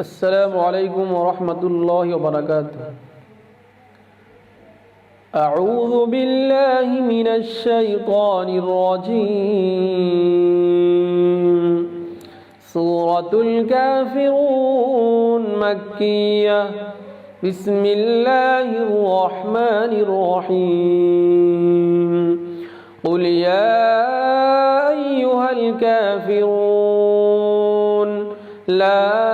السلام عليكم ورحمة الله وبركاته أعوذ بالله من الشيطان الرجيم سورة الكافرون مكية بسم الله الرحمن الرحيم قل يا أيها الكافرون لا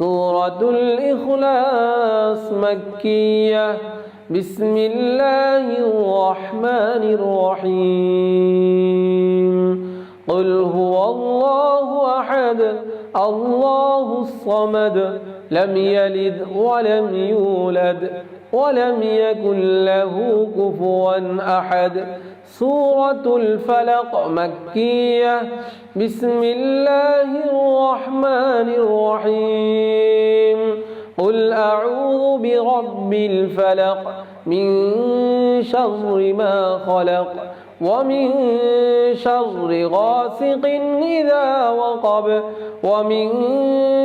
سورة الإخلاص مكية. بسم الله الرحمن الرحيم. هو الله أحد الله الصمد لم يلد ولم يولد ولم يكن له كفوا أحد. سورة الفلق مكية. بسم الله الرحمن الرحيم. قل أعوذ برب الفلق من شر ما خلق ومن شر غاسق إذا وقب ومن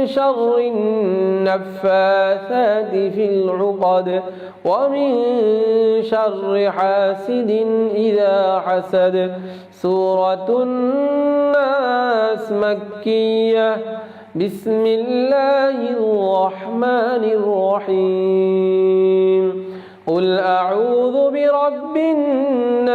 شر النفاثات في العقد ومن شر حاسد إذا حسد. سورة الناس مكية. بسم الله الرحمن الرحيم. قل أعوذ برب الناس